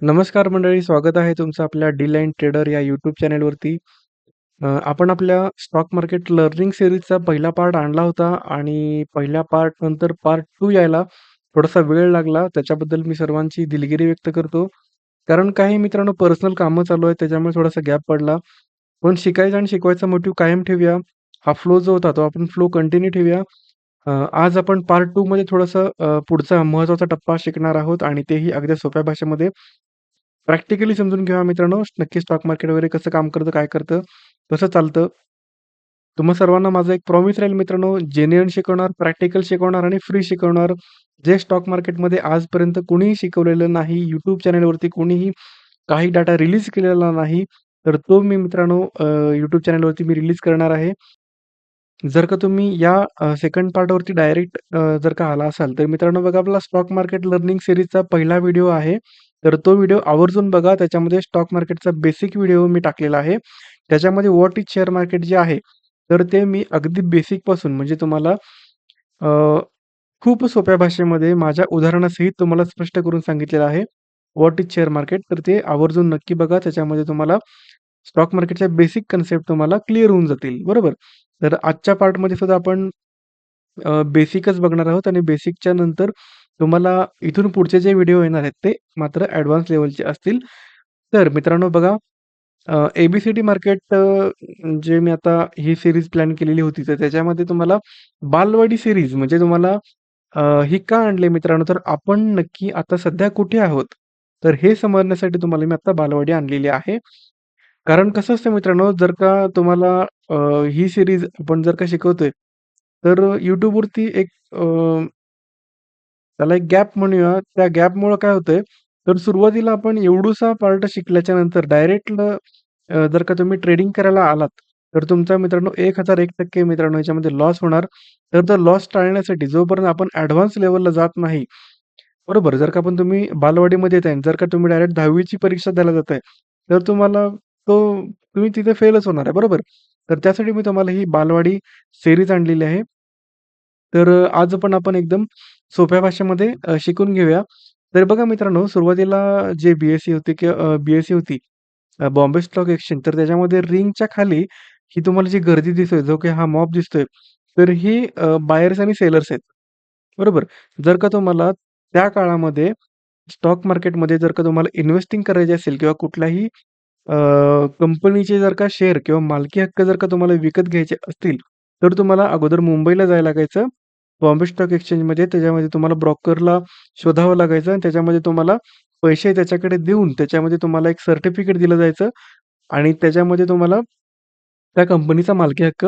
नमस्कार मंडळी, स्वागत आहे तुमचं आपल्या डी-लाईन ट्रेडर या यूट्यूब चॅनेलवरती आपण आपल्या स्टॉक मार्केट लर्निंग सिरीजचा पहिला पार्ट आणला होता आणि पहिल्या पार्ट नंतर पार्ट टू यायला थोडासा वेळ लागला. त्याच्याबद्दल मी सर्वांची दिलगिरी व्यक्त करतो. कारण काही मित्रांनो पर्सनल कामं चालू आहेत त्याच्यामुळे थोडासा गॅप पडला. पण शिकायचा आणि शिकवायचा मोटिव्ह कायम ठेवूया. हा फ्लो जो होता तो आपण फ्लो कंटिन्यू ठेवूया. आज आपण पार्ट टू मध्ये थोडंसं पुढचा महत्त्वाचा टप्पा शिकणार आहोत आणि तेही अगदी सोप्या भाषेमध्ये. प्रॅक्टिकली समजून घ्या मित्रांनो. नक्की स्टॉक मार्केट वगैरे कसं काम करतं, काय करतं, कसं चालतं. तुम्हा सर्वांना माझा एक प्रॉमिस राहील मित्रांनो, जेन्युअन शिकवणार, प्रॅक्टिकल शिकवणार आणि फ्री शिकवणार. जे स्टॉक मार्केटमध्ये आजपर्यंत कुणीही शिकवलेलं नाही, यूट्यूब चॅनलवरती कोणीही काही डाटा रिलीज केलेला नाही, तर तो मी मित्रांनो युट्यूब चॅनेलवरती चॅनलवरती मी रिलीज करणार आहे. जर का तुम्ही या सेकंड पार्टवरती डायरेक्ट जर का आला असाल, तर मित्रांनो बघा आपला स्टॉक मार्केट लर्निंग सिरीजचा पहिला व्हिडिओ आहे. तर तो व्हिडिओ आवर्जून बघा. त्याच्यामध्ये स्टॉक मार्केटचा बेसिक व्हिडिओ मी टाकलेला आहे. त्याच्यामध्ये व्हॉट इज शेअर मार्केट जे आहे, तर ते मी अगदी बेसिकपासून म्हणजे तुम्हाला खूप सोप्या भाषेमध्ये माझ्या उदाहरणासहित तुम्हाला स्पष्ट करून सांगितलेलं आहे. व्हॉट इज शेअर मार्केट तर ते आवर्जून नक्की बघा. त्याच्यामध्ये तुम्हाला स्टॉक मार्केटच्या बेसिक कन्सेप्ट तुम्हाला क्लिअर होऊन जातील. बरोबर. तर आजच्या पार्टमध्ये सुद्धा आपण बेसिकच बघणार आहोत आणि बेसिकच्या नंतर तुम्हाला इथून पुढचे जे व्हिडिओ येणार आहेत, ते मात्र ॲडव्हान्स लेवलचे असतील. तर मित्रांनो बघा ए-बी-सी-डी मार्केट जे मी आता ही सिरीज प्लॅन केलेली होती, तर त्याच्यामध्ये तुम्हाला बालवाडी सिरीज म्हणजे तुम्हाला ही का आणले मित्रांनो, तर आपण नक्की आता सध्या कुठे आहोत? तर हे समजण्यासाठी तुम्हाला मी आता बालवाडी आणलेली आहे. कारण कसं असतं मित्रांनो, जर का तुम्हाला ही सिरीज आपण जर का शिकवतोय, तर युट्यूबवरती एक त्याला एक गॅप म्हणूया. त्या गॅपमुळं काय होतंय, तर सुरुवातीला आपण एवढूसा पार्ट शिकल्याच्या नंतर डायरेक्ट अ, जर का तुम्ही ट्रेडिंग करायला आलात, तर तुमचा मित्रांनो 1001% मित्रांनो याच्यामध्ये लॉस होणार. तर तो लॉस टाळण्यासाठी जोपर्यंत आपण ॲडव्हान्स लेव्हलला जात नाही, बरोबर. जर का आपण तुम्ही बालवाडीमध्ये येताय आणि जर का तुम्ही डायरेक्ट 10वी ची परीक्षा द्यायला जाताय, तर तुम्हाला तो तुम्ही तिथे फेलच होणार आहे, बरोबर. तर त्यासाठी मी तुम्हाला ही बालवाडी सेरीज आणलेली आहे. तर अ, आज पण आपण एकदम सोप्या भाषेमध्ये अ, शिकून घेऊया. तर बघा मित्रांनो, सुरुवातीला जे बी-एस-सी होती किंवा अ, बी-एस-सी होती, अ, बॉम्बे स्टॉक एक्सचेंज, तर त्याच्यामध्ये रिंगच्या खाली ही तुम्हाला जी गर्दी दिसतोय, जो काही हा मॉब दिसतोय, तर ही अ, बायर्स आणि सेलर्स आहेत. बरोबर. जर का तुम्हाला त्या काळामध्ये स्टॉक मार्केटमध्ये जर का तुम्हाला इन्व्हेस्टिंग करायची असेल किंवा कुठल्याही अ, कंपनीचे जर का शेअर किंवा मालकी हक्क जर का तुम्हाला विकत घ्यायचे असतील, तर तुम्हाला अगोदर मुंबईला जायला लागायचं. बॉम्बे स्टॉक एक्सचेंजमध्ये त्याच्यामध्ये तुम्हाला ब्रोकरला शोधावं लागायचं आणि त्याच्यामध्ये तुम्हाला पैसे त्याच्याकडे देऊन त्याच्यामध्ये तुम्हाला एक सर्टिफिकेट दिलं जायचं आणि त्याच्यामध्ये तुम्हाला त्या कंपनीचा मालकी हक्क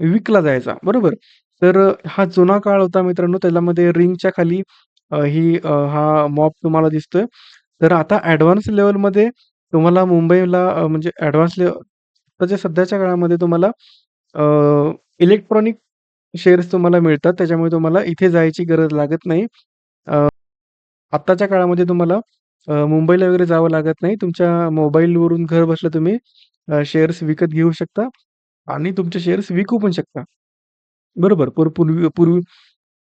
विकला जायचा. बरोबर. तर हा जुना काळ होता मित्रांनो. त्याच्यामध्ये रिंगच्या खाली ही हा मॉब तुम्हाला दिसतोय. तर आता ॲडव्हान्स लेवलमध्ये तुम्हाला मुंबईला म्हणजे ॲडव्हान्स लेवल सध्याच्या काळामध्ये तुम्हाला इलेक्ट्रॉनिक शेअर्स तुम्हाला मिळतात. त्याच्यामुळे तुम्हाला इथे जायची गरज लागत नाही. अ, आत्ताच्या काळामध्ये तुम्हाला अ, मुंबईला वगैरे जावं लागत नाही. तुमच्या मोबाईलवरून घर बसल्या तुम्ही अ, शेअर्स विकत घेऊ शकता आणि तुमचे शेअर्स विकू पण शकता. बरोबर. पर पूर्वी पूर्वी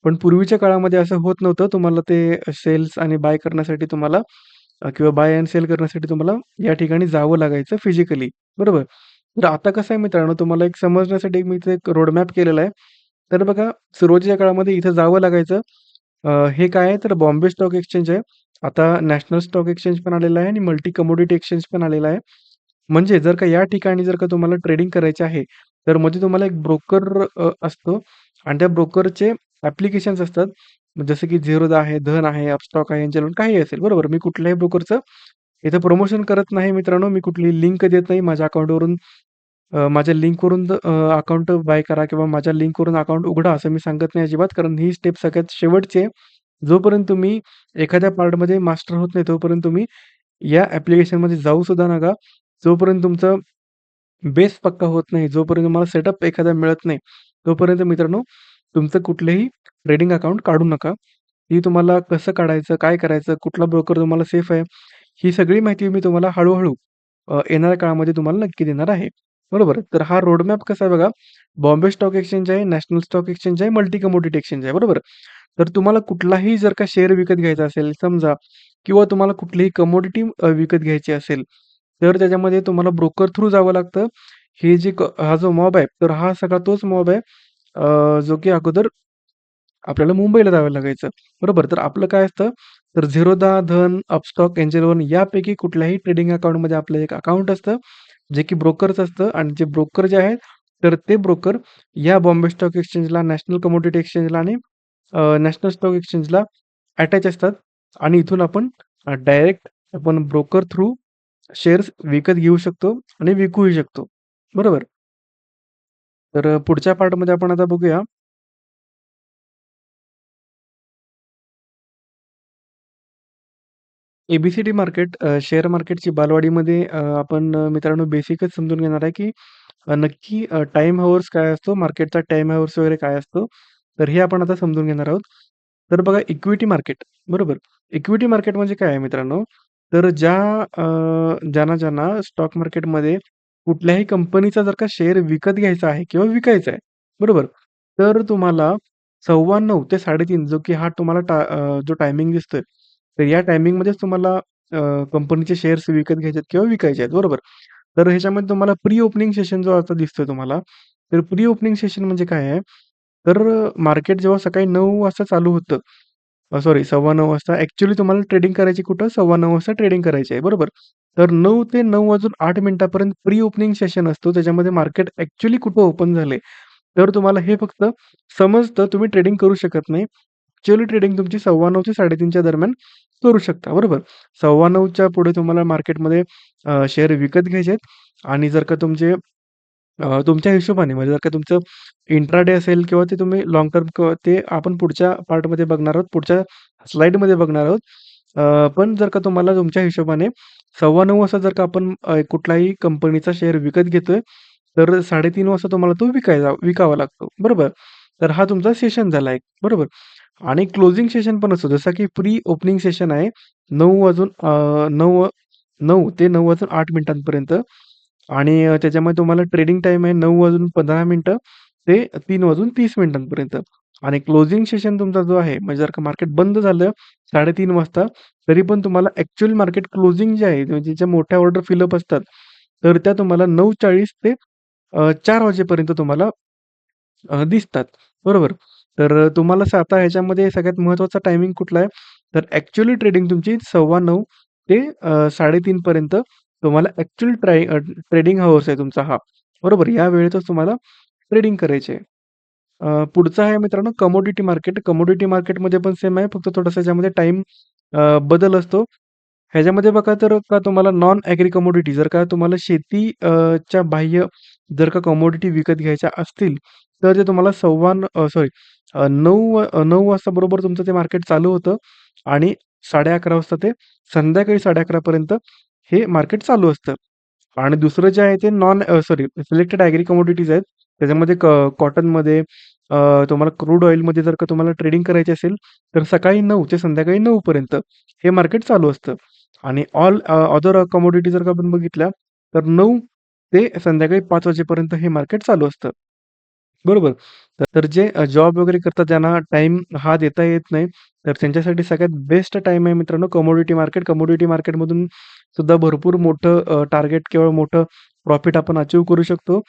पण पूर्वीच्या काळामध्ये असं होत नव्हतं. तुम्हाला ते सेल्स आणि बाय करण्यासाठी तुम्हाला अ, किंवा बाय एंड सेल करण्यासाठी तुम्हाला या ठिकाणी जावं लागायचं फिजिकली. बरोबर. तर आता कसं आहे मित्रांनो, तुम्हाला एक समजण्यासाठी मी इथे एक रोडमॅप केलेला आहे. तर बघा, सुरुवातीच्या काळामध्ये इथं जावं लागायचं. अ, हे काय आहे तर बॉम्बे स्टॉक एक्सचेंज आहे. आता नॅशनल स्टॉक एक्सचेंज पण आलेलं आहे आणि मल्टी कमोडिटी एक्सचेंज पण आलेलं आहे. म्हणजे जर का या ठिकाणी जर का तुम्हाला ट्रेडिंग करायची आहे, तर मध्ये तुम्हाला एक ब्रोकर अ, असतो आणि त्या ब्रोकरचे ॲप्लिकेशन्स असतात. जसं की Zerodha आहे, धन आहे, अपस्टॉक आहे, यांच्याकडून काही असेल. बरोबर. मी कुठल्याही ब्रोकरचं इथं प्रमोशन करत नाही मित्रांनो. मी कुठली लिंक देत नाही. माझ्या अकाउंटवरून अ, माझ्या लिंकवरून अ, अकाउंट बाय करा किंवा माझ्या लिंकवरून अकाउंट उघडा असं मी सांगत नाही अजिबात. कारण ही स्टेप सगळ्यात शेवटची आहे. जोपर्यंत तुम्ही एखाद्या पार्टमध्ये मास्टर होत नाही, तोपर्यंत तुम्ही या ॲप्लिकेशनमध्ये जाऊ सुद्धा नका. जोपर्यंत तुमचं बेस पक्का होत नाही, जोपर्यंत तुम्हाला सेटअप एखादा मिळत नाही, तोपर्यंत मित्रांनो तुमचं कुठलंही ट्रेडिंग अकाउंट काढू नका. ही तुम्हाला कसं काढायचं, काय करायचं, कुठला ब्रोकर तुम्हाला सेफ आहे, ही सगळी माहिती मी तुम्हाला हळू-हळू अ, येणाऱ्या काळामध्ये तुम्हाला नक्की देणार आहे. बरोबर. तर हा रोडमॅप कसा आहे बघा, बॉम्बे स्टॉक एक्सचेंज आहे, नॅशनल स्टॉक एक्सचेंज आहे, मल्टी कमोडिटी एक्सचेंज आहे. बरोबर. तर तुम्हाला कुठलाही जर का शेअर विकत घ्यायचा असेल, समजा किंवा तुम्हाला कुठलीही कमोडिटी विकत घ्यायची असेल, तर त्याच्यामध्ये तुम्हाला ब्रोकर थ्रू जावं लागतं. हे जे क हा जो मॉब आहे, तर हा सगळा तोच मॉब आहे अ, जो की अगोदर आपल्याला मुंबईला जावं लागायचं. बरोबर. तर आपलं काय असतं, तर झिरोधा, धन, अपस्टॉक, एंजल वन यापैकी कुठल्याही ट्रेडिंग अकाउंटमध्ये आपलं एक अकाउंट असतं, जे की ब्रोकरच असतं आणि जे ब्रोकर जे आहेत, तर ते ब्रोकर या बॉम्बे स्टॉक एक्सचेंजला, नॅशनल कमोडिटी एक्सचेंजला आणि नॅशनल स्टॉक एक्सचेंजला अटॅच असतात आणि इथून आपण डायरेक्ट आपण ब्रोकर थ्रू शेअर्स विकत घेऊ शकतो आणि विकूही शकतो. बरोबर. तर पुढच्या पार्टमध्ये आपण आता बघूया एबीसीडी मार्केट अ, शेअर मार्केटची बालवाडीमध्ये अ, आपण अ, मित्रांनो बेसिकच समजून घेणार आहे, की अ, नक्की अ, टाईम हावर्स काय असतो, मार्केटचा टाईम हावर्स वगैरे काय असतो, तर हे आपण आता समजून घेणार आहोत. तर बघा इक्विटी मार्केट बरोबर. इक्विटी मार्केट म्हणजे काय आहे मित्रांनो, तर ज्या अ, ज्यांना-ज्यांना स्टॉक मार्केटमध्ये कुठल्याही कंपनीचा जर का शेअर विकत घ्यायचा आहे किंवा विकायचा आहे, बरोबर. तर तुम्हाला 9:15 ते 3:30 जो की हा तुम्हाला टा अ, जो टायमिंग दिसतोय, तर या टायमिंगमध्येच तुम्हाला अ, कंपनीचे शेअर्स विकत घ्यायचे आहेत किंवा विकायचे आहेत, बरोबर. तर ह्याच्यामध्ये तुम्हाला प्री ओपनिंग सेशन जो आता दिसतोय तुम्हाला, तर प्री ओपनिंग सेशन म्हणजे काय आहे, तर मार्केट जेव्हा सकाळी 9:00 वाजता चालू होतं अ, सॉरी 9:15 वाजता ॲक्चुअली तुम्हाला ट्रेडिंग करायची कुठं? 9:15 वाजता ट्रेडिंग करायची आहे, बरोबर. तर 9 ते 9:08 मिनिटापर्यंत प्री ओपनिंग सेशन असतो. त्याच्यामध्ये मार्केट ॲक्चुअली कुठं ओपन झालंय, तर तुम्हाला हे फक्त समजतं. तुम्ही ट्रेडिंग करू शकत नाही. ॲक्चुअली ट्रेडिंग तुमची 9:15 ते 3:30च्या दरम्यान करू शकता, बरोबर. 9:15च्या पुढे तुम्हाला मार्केटमध्ये शेअर विकत घ्यायचे आहेत आणि जर का तुमचे तुमच्या हिशोबाने म्हणजे जर का तुमचं इंट्राडे असेल किंवा ते तुम्ही लॉंग टर्म ते आपण पुढच्या पार्टमध्ये बघणार आहोत, पुढच्या स्लाईडमध्ये बघणार आहोत. पण जर का तुम्हाला तुमच्या हिशोबाने 9:15 वाजता जर का आपण कुठलाही कंपनीचा शेअर विकत घेतोय, तर 3:30 वाजता तुम्हाला तो विकायचा विकावा लागतो, बरोबर. तर हा तुमचा सेशन झाला एक, बरोबर. आणि क्लोजिंग सेशन पण असतो. जसं की प्री ओपनिंग सेशन आहे नऊ वाजून नऊ नऊ ते नऊ वाजून आठ मिनिटांपर्यंत आणि त्याच्यामध्ये तुम्हाला ट्रेडिंग टाईम आहे नऊ वाजून 15 मिनिटं ते तीन वाजून तीस मिनिटांपर्यंत आणि क्लोजिंग सेशन तुमचा जो आहे, म्हणजे जर का मार्केट बंद झालं 3:30 वाजता, तरी पण तुम्हाला ॲक्चुअल मार्केट क्लोजिंग जे आहे, म्हणजे ज्या मोठ्या ऑर्डर फिलअप असतात, तर त्या तुम्हाला 9:40 ते चार वाजेपर्यंत तुम्हाला दिसतात. बरोबर. तर अ, तुम्हाला स आता ह्याच्यामध्ये सगळ्यात महत्त्वाचा टायमिंग कुठला आहे? तर ॲक्चुअली ट्रेडिंग तुमची 9:15 ते अ, 3:30 पर्यंत तुम्हाला actual try uh, trading hours आहे तुमचा हा. बरोबर. या वेळेतच तुम्हाला ट्रेडिंग करायची आहे. अ, आहे मित्रांनो कमोडिटी मार्केट. कमोडिटी मार्केटमध्ये पण सेम आहे. फक्त थोडासा याच्यामध्ये टाईम बदल असतो. ह्याच्यामध्ये बघा तर का तुम्हाला नॉन ॲग्री कमोडिटी जर का तुम्हाला शेती अ, च्या बाह्य जर का कमोडिटी विकत घ्यायच्या असतील, तर ते तुम्हाला सव्वा अ, सॉरी अ, 9 अ, 9 वाजता बरोबर तुमचं ते मार्केट चालू होतं आणि 11:30 वाजता ते संध्याकाळी 11:30 पर्यंत हे मार्केट चालू असतं. आणि दुसरं जे आहे ते non uh, sorry selected agri commodities आहेत. त्याच्यामध्ये क कॉटनमध्ये अ, तुम्हाला क्रूड ऑइलमध्ये जर का तुम्हाला ट्रेडिंग करायची असेल, तर सकाळी 9 ते संध्याकाळी 9 पर्यंत हे मार्केट चालू असतं. आणि ऑल अ, अदर कमोडिटी जर का आपण बघितल्या, तर 9 ते संध्याकाळी 5 वाजेपर्यंत हे मार्केट चालू असतं. बरोबर. तर जे अ, जॉब वगैरे करतात ज्यांना टाईम हा देता येत नाही, तर त्यांच्यासाठी सगळ्यात बेस्ट टाईम आहे मित्रांनो कमोडिटी मार्केट. कमोडिटी मार्केटमधून सुद्धा भरपूर मोठं अ, टार्गेट किंवा मोठं प्रॉफिट आपण अचीव्ह करू शकतो.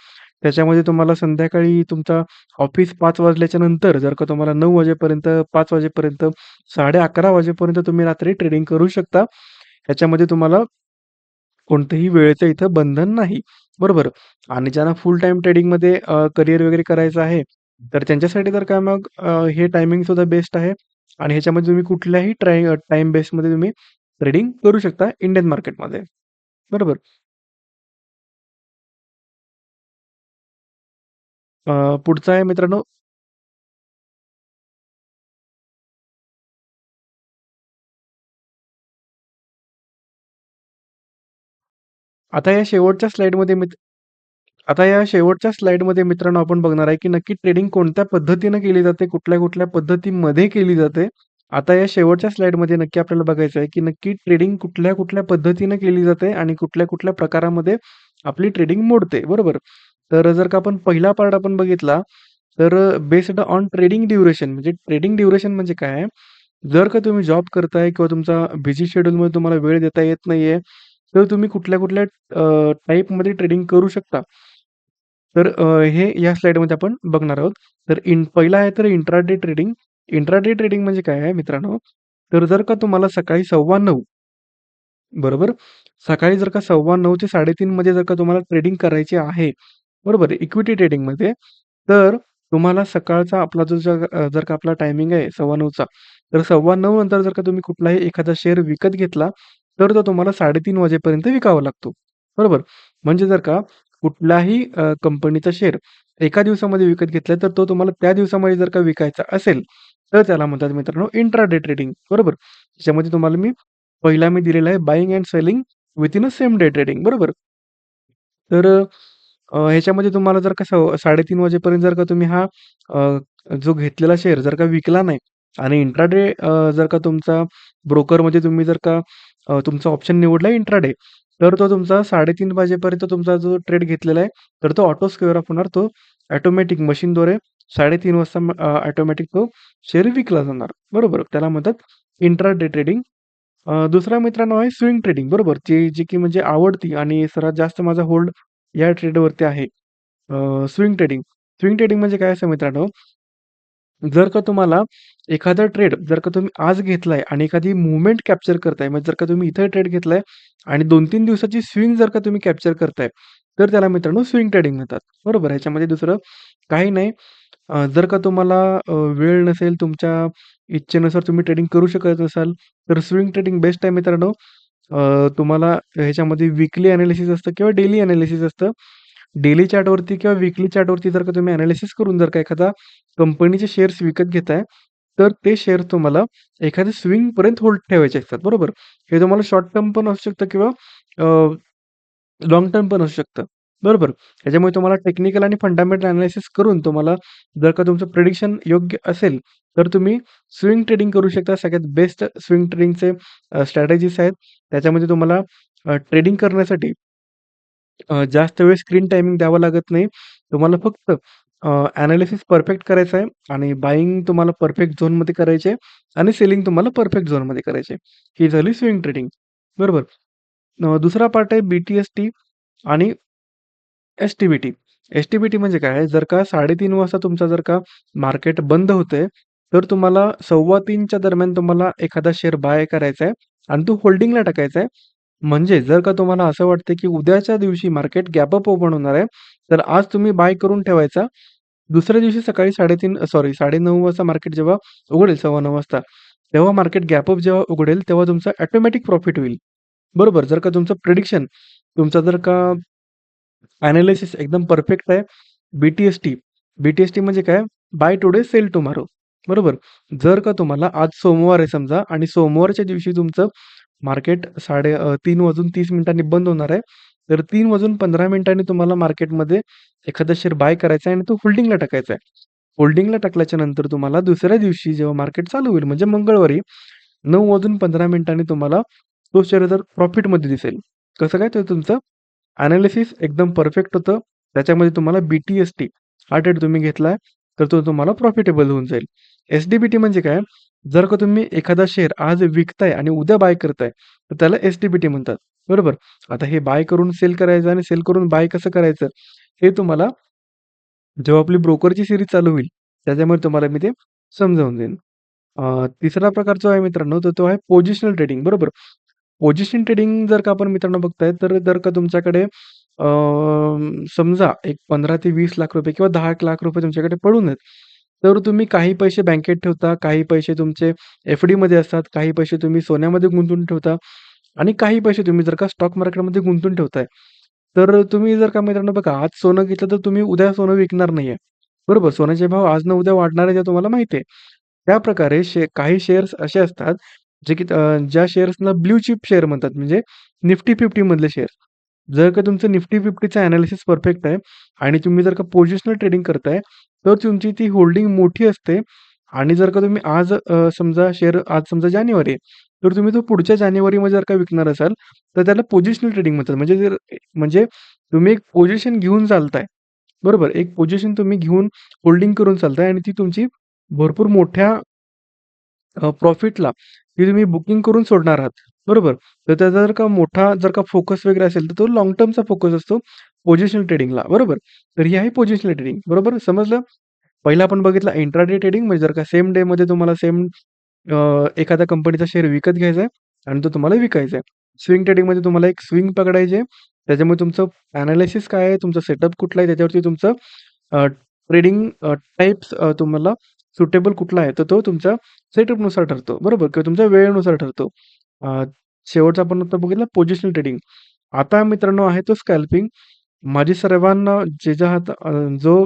त्याच्यामध्ये तुम्हाला संध्याकाळी तुमचा ऑफिस 5 वाजल्याच्या नंतर जर का तुम्हाला 9 वाजेपर्यंत, 5 वाजेपर्यंत, 11:30 वाजेपर्यंत तुम्ही रात्री ट्रेडिंग करू शकता. याच्यामध्ये तुम्हाला कोणतंही वेळेचं इथं बंधन नाही. बरोबर. आणि ज्यांना फुल टाईम ट्रेडिंगमध्ये अ, करियर वगैरे करायचं आहे, तर त्यांच्यासाठी तर काय मग अ, हे टायमिंग सुद्धा बेस्ट आहे आणि ह्याच्यामध्ये तुम्ही कुठल्याही ट्राय अ, टाईम बेसमध्ये तुम्ही ट्रेडिंग करू शकता इंडियन मार्केटमध्ये. बरोबर. अ, आहे मित्रांनो आता या शेवटच्या स्लाईडमध्ये मित्र आता या शेवटच्या स्लाईडमध्ये मित्रांनो आपण बघणार आहे, की नक्की ट्रेडिंग कोणत्या पद्धतीनं केली जाते, कुठल्या-कुठल्या पद्धतीमध्ये केली जाते. आता या शेवटच्या स्लाईडमध्ये नक्की आपल्याला बघायचं आहे, की नक्की ट्रेडिंग कुठल्या-कुठल्या पद्धतीनं केली जाते आणि कुठल्या-कुठल्या प्रकारामध्ये आपली ट्रेडिंग मोडते, बरोबर. तर जर का आपण पहिला पार्ट आपण बघितला, तर बेस्ड ऑन ट्रेडिंग ड्युरेशन म्हणजे ट्रेडिंग ड्युरेशन म्हणजे काय आहे? जर का तुम्ही जॉब करताय किंवा तुमचा बिझी शेड्यूलमध्ये तुम्हाला वेळ देता येत नाहीये, तर तुम्ही कुठल्या-कुठल्या अ, टाइपमध्ये ट्रेडिंग करू शकता. तर अ, हे या स्लाईडमध्ये आपण बघणार आहोत. तर इन पहिला आहे तर इंट्राडे ट्रेडिंग. इंट्राडे ट्रेडिंग म्हणजे काय आहे मित्रांनो, तर जर का तुम्हाला सकाळी 9:15 बरोबर? सकाळी जर का 9:15 ते 3:30 मध्ये जर का तुम्हाला ट्रेडिंग करायची आहे, बरोबर? इक्विटी ट्रेडिंगमध्ये, तर तुम्हाला सकाळचा आपला जो जर अ, जर का आपला टायमिंग आहे 9:15चा, तर 9:15 नंतर जर का तुम्ही कुठलाही एखादा शेअर विकत घेतला, तर तो तुम्हाला 3:30 वाजेपर्यंत विकावा लागतो. बरोबर? म्हणजे जर का कुठलाही कंपनीचा शेअर एका दिवसामध्ये विकत घेतला, तर तो तुम्हाला त्या दिवसामध्ये जर का विकायचा असेल, तर त्याला म्हणतात मित्रांनो इंट्राडे ट्रेडिंग. बरोबर? त्याच्यामध्ये तुम्हाला मी पहिला मी दिलेला आहे buying and selling within a same day trading. बरोबर? तर ह्याच्यामध्ये तुम्हाला जर का साडेतीन वाजेपर्यंत जर का तुम्ही हा जो घेतलेला शेअर जर का विकला नाही आणि इंट्राडे जर का तुमचा ब्रोकरमध्ये तुम्ही जर का अ, तुमचा ऑप्शन निवडला इंट्राडे, तर तो तुमचा 3:30 वाजेपर्यंत तुमचा जो ट्रेड घेतलेला आहे, तर तो ऑटो स्क्वेअर ऑफ होणार. तो ऑटोमॅटिक मशीनद्वारे 3:30 वाजता अ, ऑटोमॅटिक तो शेअर विकला जाणार. बरोबर? त्याला म्हणतात इंट्राडे ट्रेडिंग. अ, दुसरा मित्रांनो आहे स्विंग ट्रेडिंग. बरोबर? जी जी की म्हणजे आवडती आणि सर्वात जास्त माझा होल्ड या ट्रेडवरती आहे. Uh, swing trading. Swing trading म्हणजे काय असतं मित्रांनो जर का तुम्हाला एखादा ट्रेड जर का तुम्ही आज घेतलाय आणि एखादी मुवमेंट कॅप्चर करताय, म्हणजे जर का तुम्ही इथं ट्रेड घेतलाय आणि 2-3 दिवसाची स्विंग जर का तुम्ही कॅप्चर करताय, तर त्याला मित्रांनो स्विंग ट्रेडिंग म्हणतात. बरोबर? ह्याच्यामध्ये दुसरं काही नाही. अ, जर का तुम्हाला अ, वेळ नसेल, तुमच्या इच्छेनुसार तुम्ही ट्रेडिंग करू शकत नसाल, तर स्विंग ट्रेडिंग बेस्ट आहे मित्रांनो. अ, तुम्हाला ह्याच्यामध्ये विकली अनालिसिस असतं किंवा डेली अनालिसिस असतं. डेली चार्टवरती किंवा विकली चार्टवरती जर का तुम्ही एनालिसिस करून जर का एखादा कंपनीचे शेअर्स विकत घेताय, तर ते शेअर तुम्हाला एखाद्या स्विंगपर्यंत होल्ड ठेवायचे असतात. बरोबर? हे तुम्हाला शॉर्ट टर्म पण असू शकतं किंवा लॉंग लाँग टर्म पण असू शकतं. बरोबर? त्याच्यामुळे तुम्हाला टेक्निकल आणि फंडामेंटल एनालिसिस करून तुम्हाला जर का तुमचं प्रेडिक्शन योग्य असेल, तर तुम्ही स्विंग ट्रेडिंग करू शकता. सगळ्यात बेस्ट स्विंग ट्रेडिंगचे स्ट्रॅटेजीस आहेत. त्याच्यामध्ये तुम्हाला ट्रेडिंग करण्यासाठी अ, जास्त वेळ स्क्रीन टायमिंग द्यावं लागत नाही. तुम्हाला फक्त अ, परफेक्ट करायचं आहे आणि बायिंग तुम्हाला परफेक्ट झोनमध्ये करायची आहे आणि सेलिंग तुम्हाला परफेक्ट झोनमध्ये करायची आहे. ही झाली स्विंग ट्रेडिंग. बरोबर. अ, दुसरा पार्ट आहे बी-टी-एस-टी आणि एस-टी-बी-टी. एस-टी-बी-टी म्हणजे काय आहे, जर का 3:30 वाजता तुमचा जर का मार्केट बंद होतंय, तर तुम्हाला सव्वा तीनच्या दरम्यान तुम्हाला एखादा शेअर बाय करायचा आहे आणि तो होल्डिंगला टाकायचा आहे. म्हणजे जर का तुम्हाला असं वाटतं, की उद्याच्या दिवशी मार्केट गॅप अप ओपन होणार आहे, तर आज तुम्ही बाय करून ठेवायचा. दुसऱ्या दिवशी सकाळी 3:30 सॉरी 9:30 वाजता मार्केट जेव्हा उघडेल 9:15 वाजता, तेव्हा मार्केट गॅप अप जेव्हा उघडेल, तेव्हा तुमचा ऑटोमॅटिक प्रॉफिट होईल. बरोबर. जर का तुमचं प्रिडिक्शन तुमचा जर का एनालिसिस एकदम परफेक्ट आहे. बी-टी-एस-टी. बी-टी-एस-टी म्हणजे काय? Buy today sell tomorrow. बरोबर. जर का तुम्हाला आज सोमवार आहे समजा आणि सोमवारच्या दिवशी तुमचं मार्केट साडे तीन वाजून तीस मिनिटांनी बंद होणार आहे. तर तीन वाजून 15 मिनिटांनी तुम्हाला मार्केटमध्ये एखादा शेअर बाय करायचा आहे आणि तो होल्डिंगला टाकायचा आहे. होल्डिंगला टाकल्याच्या नंतर तुम्हाला दुसऱ्या दिवशी जेव्हा मार्केट चालू होईल म्हणजे मंगळवारी नऊ वाजून 15 मिनिटांनी तुम्हाला तो शेअर जर प्रॉफिटमध्ये दिसेल. कसं काय? तर तुमचं एनालिसिस एकदम परफेक्ट होतं. त्याच्यामध्ये तुम्हाला बी-टी-एस-टी हा ट्रेड तुम्ही घेतलाय, तर तो तुम्हाला प्रॉफिटेबल होऊन जाईल. एस-डी-बी-टी म्हणजे काय? जर का तुम्ही एखादा शेअर आज विकताय आणि उद्या बाय करताय, तर त्याला एस-डी-बी-टी म्हणतात. बरोबर. आता हे बाय करून सेल करायचं आणि सेल करून बाय कसं करायचं? हे तुम्हाला जेव्हा आपली ब्रोकरची सिरीज चालू होईल, त्याच्यामुळे तुम्हाला मी ते समजावून देईन. तिसरा प्रकार जो आहे मित्रांनो, तर तो आहे पोझिशनल ट्रेडिंग. बरोबर. पोझिशन ट्रेडिंग जर का आपण मित्रांनो बघताय, तर जर का तुमच्याकडे समजा एक 15 ते वीस लाख रुपये किंवा 10 लाख रुपये तुमच्याकडे पडून आहेत. तर तुम्ही काही पैसे बँकेत ठेवता, काही पैसे तुमचे एफ-डीमध्ये असतात, काही पैसे तुम्ही सोन्यामध्ये गुंतवून ठेवता आणि काही पैसे तुम्ही जर का स्टॉक मार्केटमध्ये गुंतवून ठेवताय. तर तुम्ही जर का मित्रांनो बघा, आज सोनं घेतलं तर तुम्ही उद्या सोनं विकणार नाहीये. बरोबर. सोन्याचे भाव आज ना उद्या वाढणार आहे, तुम्हाला माहिती आहे. त्याप्रकारे शे काही शेअर्स असे असतात, जे की ज्या शेअर्सना ब्ल्यू चिप शेअर म्हणतात, म्हणजे निफ्टी 50 मधले शेअर्स. जर का तुमचं निफ्टी फिफ्टीचं ॲनालिसिस परफेक्ट आहे आणि तुम्ही जर का पोझिशनल ट्रेडिंग करताय, तर तुमची ती होल्डिंग मोठी असते आणि जर का तुम्ही आज समजा शेअर आज समजा जानेवारी आहे, तर तुम्ही तो पुढच्या जानेवारीमध्ये जर का विकणार असाल, तर त्याला पोझिशनल ट्रेडिंग म्हणतात. म्हणजे जर म्हणजे तुम्ही एक पोझिशन घेऊन चालताय. बरोबर. एक पोझिशन तुम्ही घेऊन होल्डिंग करून चालताय आणि ती तुमची भरपूर मोठ्या प्रॉफिटला ती तुम्ही बुकिंग करून सोडणार आहात, बरोबर? तर त्याचा जर का मोठा जर का फोकस वगैरे असेल, तर तो लाँग टर्मचा फोकस असतो पोझिशनल ट्रेडिंगला, बरोबर? तर ही आहे पोझिशनल ट्रेडिंग, बरोबर? समजलं? पहिला आपण बघितला इंट्राडे ट्रेडिंग म्हणजे जर का सेम डेमध्ये तुम्हाला सेम अ, एखाद्या कंपनीचा शेअर विकत घ्यायचा आहे आणि तो तुम्हाला विकायचा आहे. स्विंग ट्रेडिंगमध्ये तुम्हाला एक स्विंग पकडायची आहे. त्याच्यामुळे तुमचं एनालिसिस काय आहे, तुमचा सेटअप कुठला आहे, त्याच्यावरती तुमचं अ, ट्रेडिंग अ, टाइप्स अ, तुम्हाला सुटेबल कुठला आहे, तर तो तुमच्या सेटअपनुसार ठरतो, बरोबर? किंवा तुमच्या वेळेनुसार ठरतो. अ, शेवटचा आपण आता बघितला पोझिशनल ट्रेडिंग. आता मित्रांनो आहे तो स्कॅल्पिंग. माझी सर्वांना ज्याच्या ज्या अ, जो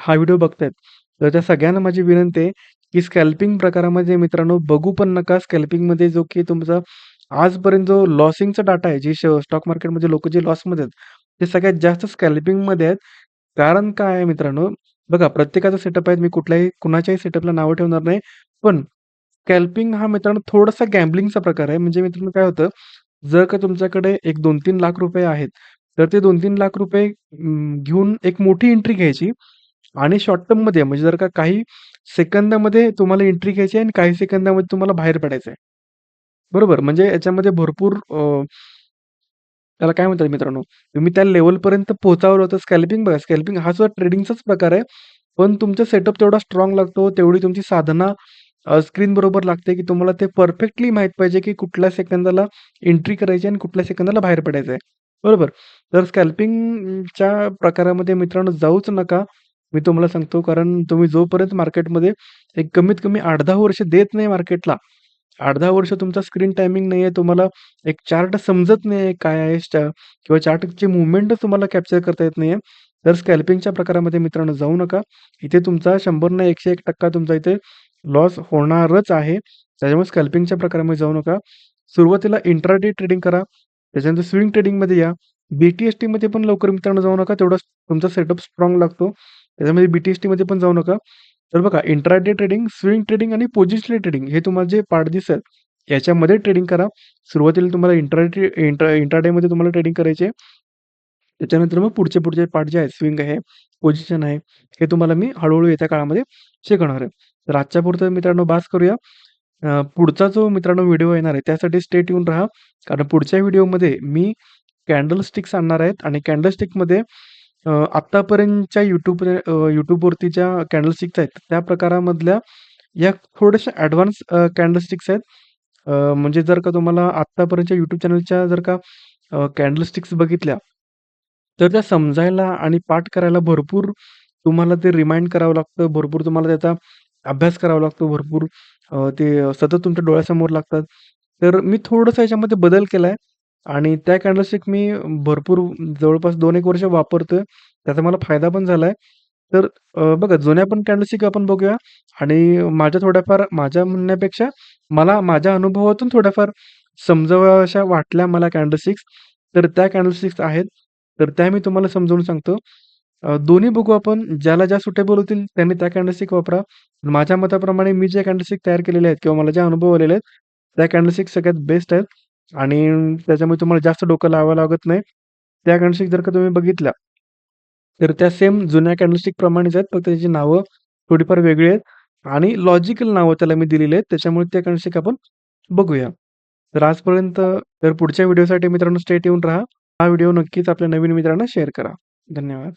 हा व्हिडिओ बघतायत, तर त्या सगळ्यांना माझी विनंती आहे, की स्कॅल्पिंग प्रकारामध्ये मित्रांनो बघू पण नका. स्कॅल्पिंगमध्ये जो की तुमचा आजपर्यंत जो लॉसिंगचा डाटा आहे, जे स्टॉक मार्केटमध्ये लोकं जे लॉसमध्ये आहेत, ते सगळ्यात जास्त स्कॅल्पिंगमध्ये आहेत. कारण काय आहे मित्रांनो, बघा प्रत्येकाचा सेटअप आहे. मी कुठल्याही कुणाच्याही सेटअपला नावं ठेवणार नाही. पण स्कॅल्पिंग हा मित्रांनो थोडासा गॅम्बलिंगचा प्रकार आहे. म्हणजे मित्रांनो काय होतं, जर का तुमच्याकडे एक 2-3 लाख रुपये आहेत, तर ते 2-3 लाख रुपये अं, घेऊन एक मोठी एंट्री घ्यायची आणि शॉर्ट टर्ममध्ये म्हणजे जर का काही सेकंदामध्ये तुम्हाला एंट्री घ्यायची आहे आणि काही सेकंदामध्ये तुम्हाला बाहेर पडायचं आहे. बरोबर? म्हणजे याच्यामध्ये भरपूर अ, त्याला काय म्हणतात मित्रांनो, तुम्ही त्या लेव्हलपर्यंत पोहोचावलं होतं. स्कॅल्पिंग बघा, स्कॅल्पिंग हा सुद्धा ट्रेडिंगचाच प्रकार आहे. पण तुमचा सेटअप तेवढा स्ट्राँग लागतो, तेवढी तुमची साधना अ, स्क्रीन बरोबर लागते, की तुम्हाला ते परफेक्टली माहीत पाहिजे, की कुठल्या सेकंदाला एंट्री करायची आणि कुठल्या सेकंदाला बाहेर पडायचं आहे. बरोबर? तर स्कॅल्पिंगच्या प्रकारामध्ये मित्रांनो जाऊच नका. मी तुम्हाला सांगतो, कारण तुम्ही जोपर्यंत मार्केटमध्ये एक कमीत कमी 8-10 वर्ष देत नाही मार्केटला, 8-10 वर्ष तुमचा स्क्रीन टायमिंग नाहीये, तुम्हाला एक चार्ट समजत नाहीये काय आहे स्टा किंवा चार्टची मूव्हमेंटच तुम्हाला कॅप्चर करता येत नाहीये, तर स्कॅल्पिंगच्या प्रकारामध्ये मित्रांनो जाऊ नका. इथे तुमचा 100 ना 101% तुमचा इथे लॉस होणारच आहे. त्याच्यामुळे स्कॅल्पिंगच्या प्रकारामध्ये जाऊ नका. सुरुवातीला इंट्राडे ट्रेडिंग करा. त्याच्यानंतर स्विंग ट्रेडिंगमध्ये या. बी-टी-एस-टीमध्ये पण लवकर मित्रांनो जाऊ नका. तेवढा तुमचा सेटअप स्ट्रॉंग लागतो. त्याच्यामध्ये बी-टी-एस-टीमध्ये पण जाऊ नका. तर बघा इंट्राडे ट्रेडिंग, स्विंग ट्रेडिंग आणि पोझिशनल ट्रेडिंग हे तुम्हाला जे पार्ट दिसेल, याच्यामध्ये ट्रेडिंग करा. सुरुवातीला तुम्हाला इंट्राडे इंट्रा इंट्राडेमध्ये तुम्हाला ट्रेडिंग करायचे त्याच्यानंतर मग पुढचे, पुढचे पार्ट जे आहेत स्विंग आहे, पोझिशन आहे, हे तुम्हाला मी हळूहळू येत्या काळामध्ये शिकवणार आहे. तर आजच्यापुरतं मित्रांनो बास करूया. अ, पुढचा जो मित्रांनो व्हिडिओ येणार आहे, त्यासाठी स्टे ट्यून राहा. कारण पुढच्या व्हिडिओमध्ये मी कॅन्डल स्टिक्स आणणार आहेत आणि कॅन्डल स्टिकमध्ये आत्तापर्यंतच्या YouTube अ, ज्या कॅन्डल स्टिक्स आहेत, त्या प्रकारामधल्या या थोड्याशा ॲडव्हान्स कॅन्डल स्टिक्स आहेत. म्हणजे जर का तुम्हाला आत्तापर्यंतच्या YouTube चॅनलच्या जर का कॅन्डल स्टिक्स बघितल्या, तर त्या समजायला आणि पाठ करायला भरपूर तुम्हाला ते रिमाइंड करावं लागतं. भरपूर तुम्हाला त्याचा अभ्यास करावा लागतो. भरपूर अ, ते सतत तुमच्या डोळ्यासमोर लागतात. तर मी थोडंसं याच्यामध्ये बदल केलाय आणि त्या कॅन्डलस्टिक मी भरपूर जवळपास 2-1 वर्ष वापरतोय. त्याचा मला फायदा पण झालाय. तर अ, बघा जुन्या पण कॅन्डलस्टिक आपण बघूया आणि माझ्या थोड्याफार माझ्या म्हणण्यापेक्षा मला माझ्या अनुभवातून थोड्याफार समजाव्याशा वाटल्या मला कॅन्डलस्टिक्स. तर त्या कॅन्डलस्टिक्स आहेत. तर त्या मी तुम्हाला समजावून सांगतो. अ, दोन्ही बघू आपण. ज्याला ज्या सुटेबल होतील त्यांनी त्या कॅन्डलस्टिक वापरा. माझ्या मताप्रमाणे मी जे कॅन्डलस्टिक तयार केलेले आहेत किंवा मला जे अनुभव आलेले आहेत, त्या कॅन्डलस्टिक सगळ्यात बेस्ट आहेत आणि त्याच्यामुळे तुम्हाला जास्त डोकं लावावं लागत नाही. त्या कॅन्डलस्टिक जर का तुम्ही बघितल्या, तर त्या सेम जुन्या कॅन्डलस्टिक प्रमाणेच आहेत. फक्त त्याची नावं थोडीफार वेगळी आहेत आणि लॉजिकल नावं त्याला मी दिलेली आहेत. त्याच्यामुळे त्या कॅन्डलस्टिक आपण बघूया. तर आजपर्यंत तर पुढच्या व्हिडिओसाठी मित्रांनो स्टे ट्यून राहा. हा व्हिडिओ नक्कीच आपल्या नवीन मित्रांना शेअर करा. धन्यवाद.